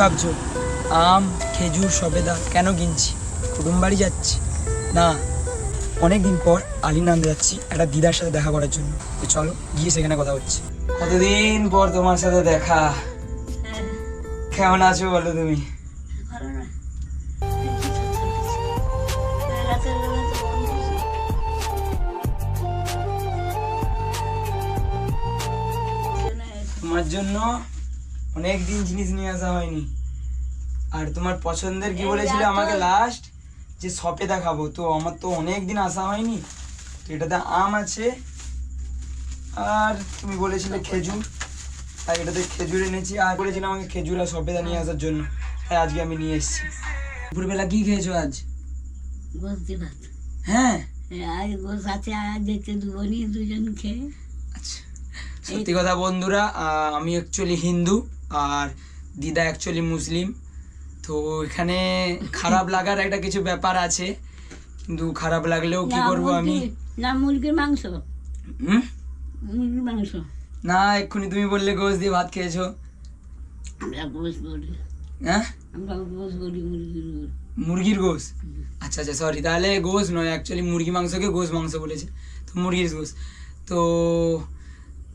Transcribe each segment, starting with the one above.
ভাবছ? আম খেজুর সবেদা কেন কিনছি কুটুম বাড়ি যাচ্ছি। না অনেক দিন পর আলিনান্দে যাচ্ছি একটা দিদার সাথে দেখা করার জন্য। তো চলো গিয়ে সেখানে কথা হচ্ছে। কতদিন পর তোমার সাথে দেখা? কেমন আছো বলো তুমি। তোমার জন্য অনেক দিন জিনিস নিয়ে আসা হয়নি। আর তোমার পছন্দের কি বলেছিলে আমাকে লাস্ট যে সপেদা খাব তো আমার তো অনেক দিন আসা হয়নি। তো এটাতে আম আছে। আর তুমি বলেছিলে খেজুর। আর এটাতে খেজুর এনেছি। আর বলেছিলাম আমাকে খেজুর আর সপেদা নিয়ে আসার জন্য। তাই আজকে আমি নিয়ে এসেছি। দুপুরবেলা কি খেয়েছো আজ? ভাত হ্যাঁ? আজ গোস আছে আজ দেখতে দুবনি দুজন খেয়ে। আচ্ছা। সত্যি কথা বন্ধুরা আমি অ্যাকচুয়ালি হিন্দু। আর দিদা অ্যাকচুয়ালি মুসলিম। তো এখানে খারাপ লাগার একটা কিছু ব্যাপার আছে। কিন্তু খারাপ লাগলেও কি করব আমি? না মুরগির মাংস। হুম? মুরগির মাংস। না এক্ষুনি তুমি বললে গোশ দিয়ে ভাত খেয়েছো। আমরা গোস বলি। হ্যাঁ? আমরা গোস বলি মুরগির গোস। মুরগির গোশ? আচ্ছা আচ্ছা সরি তাহলে গোশ নয় অ্যাকচুয়ালি মুরগি মাংসকে গোশ মাংস বলেছে। তো মুরগির গোশ। তো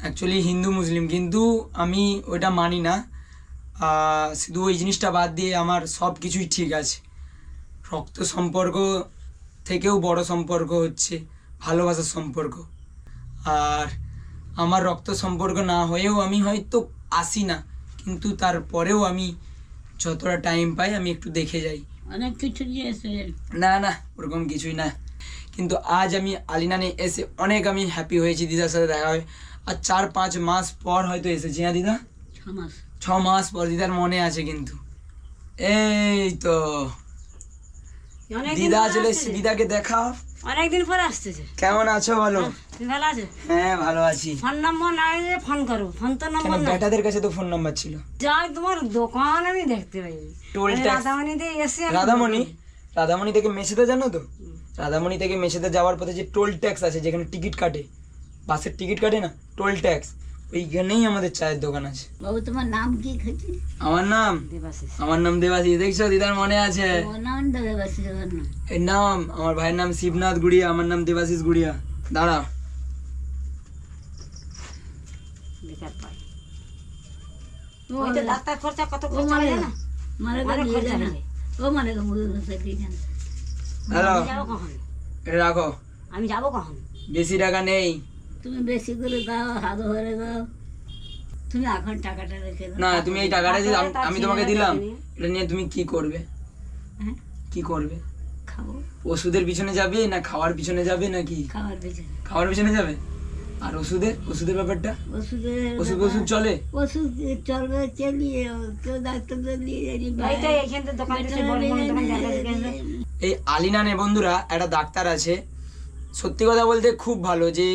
অ্যাকচুয়ালি হিন্দু মুসলিম কিন্তু আমি ওটা মানি না। শুধু ওই জিনিসটা বাদ দিয়ে আমার সব কিছুই ঠিক আছে। রক্ত সম্পর্ক থেকেও বড় সম্পর্ক হচ্ছে ভালোবাসার সম্পর্ক। আর আমার রক্ত সম্পর্ক না হয়েও আমি হয়তো আসি না কিন্তু তারপরেও আমি যতটা টাইম পাই আমি একটু দেখে যাই। অনেক কিছু না না ওরকম কিছুই না। কিন্তু আজ আমি আলিনানে এসে অনেক আমি হ্যাপি হয়েছি দিদার সাথে দেখা হয়। আর চার পাঁচ মাস পর হয়তো এসেছি হ্যাঁ দিদা? ছ মাস। পর দিদার মনে আছে কিন্তু। এই তো। দিদা চলে এসেছি দিদাকে দেখা অনেকদিন পরে আসতেছে কেমন আছো বলো? তুমি ভালো আছো? হ্যাঁ ভালো আছি। ফোন নম্বর না যে ফোন করো ফোন তো নম্বর না। বেটাদের কাছে তো ফোন নাম্বার ছিল। যাই তোমার দোকান আমি দেখতে পাইনি টোল ট্যাক্স রাধামণিতে এসে রাধামণি? রাধামণি থেকে মেছেতে জানো তো? রাধামণি থেকে মেছেতে যাওয়ার পথে যে টোল ট্যাক্স আছে যেখানে টিকিট কাটে বাসের টিকিট কাটে না? টোল ট্যাক্স ওইখানেই আমাদের চায়ের দোকান আছে। বাবু তোমার নাম কি খেয়েছি আমার নাম? দেবাশিস। আমার নাম দেবাশিস। দেখছ দিদার মনে আছে? এর নাম আমার ভাইয়ের নাম শিবনাথ গুড়িয়া আমার নাম দেবাশিস গুড়িয়া। দাঁড়া। ডাক্তার খরচা কত খরচা না? মানে। ও মানে মুরগি গোসা দিয়ে জানা হ্যালো। রাখো। আমি যাব কখন? বেশি টাকা নেই। তুমি বেশি করে দাও হাত ভরে দাও তুমি এখন টাকাটা রেখে দাও। না তুমি এই টাকাটা যে আমি তোমাকে দিলাম। এটা নিয়ে তুমি কি করবে? হ্যাঁ? কি করবে? খাব। ওষুধের পিছনে যাবে না খাওয়ার পিছনে যাবে নাকি? খাবার পেছনে। খাওয়ার পিছনে যাবে? আর ওষুধের ওষুধের ব্যাপারটা? ওষুধের ওষুধ ওষুধ চলে? ওষুধ চলবে চালিয়ে কেউ ডাক্তার নিয়ে এইটাই এইখান থেকে দোকান থেকে বড় বড় দোকান জায়গা এই আলিনানে বন্ধুরা একটা ডাক্তার আছে। সত্যি কথা বলতে খুব ভালো যে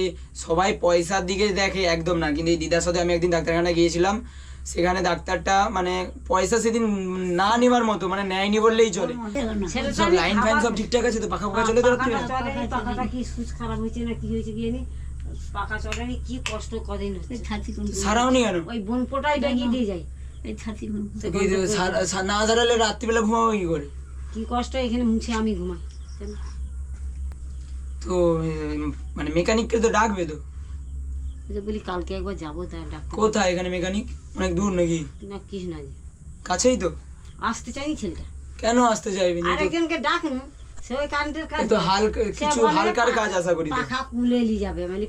সবাই পয়সার দিকে দেখে একদম না। কিন্তু এই দিদার সাথে আমি একদিন ডাক্তারখানায় গিয়েছিলাম সেখানে ডাক্তারটা মানে পয়সা সেদিন না নেবার মতো মানে নেয়নি বললেই চলে। সব লাইন ফাইন সব ঠিকঠাক আছে তো? পাখা পাখা চলে তো চলে কি সুচ খারাপ হয়েছে না কি হয়েছে গিয়ে নি পাখা চলেনি কি কষ্ট কদিন হচ্ছে? ছাতি কোন সারাওনি কেন? ওই বোনপোটাই বেগিয়ে দিয়ে যায়। এই ছাতি না সারালে রাত্রিবেলা ঘুমাবো কি করে? কি কষ্ট এখানে মুছে আমি ঘুমাই তো মানে মেকানিককে তো ডাকবে তো? বলি কালকে একবার যাব ডাক্তার কোথায় এখানে মেকানিক? অনেক দূর নাকি? না না কাছেই তো? আসতে চাইনি ছেলেটা। কেন আসতে চাইবি না আরেকজনকে ডাকুন সে ওই কারেন্টের কাজ তো হালকা কিছু হালকার কাজ আশা করি। পাখা কুলে নিয়ে যাবে মানে